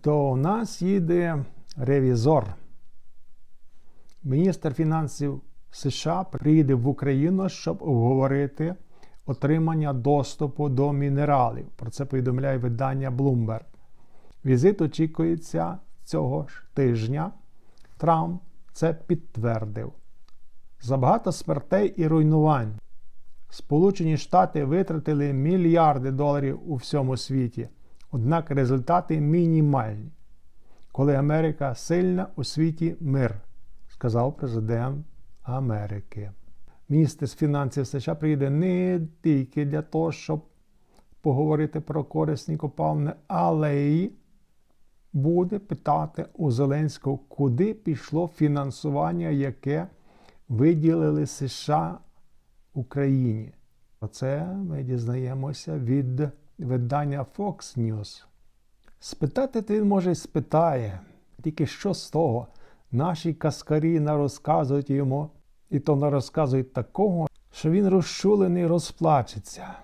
То у нас їде ревізор. Міністр фінансів США приїде в Україну, щоб обговорити отримання доступу до мінералів. Про це повідомляє видання Bloomberg. Візит очікується цього ж тижня. Трамп це підтвердив. Забагато смертей і руйнувань. Сполучені Штати витратили мільярди доларів у всьому світі, однак результати мінімальні. Коли Америка сильна, у світі мир, сказав президент Америки. Міністр з фінансів США приїде не тільки для того, щоб поговорити про корисні копалини, але й буде питати у Зеленського, куди пішло фінансування, яке виділили США Україні. Про це ми дізнаємося від видання Fox News. Спитати ти, може й спитає, тільки що з того? Наші каскарі нарозказують йому, і то нарозказують такого, що він розчулений розплачеться.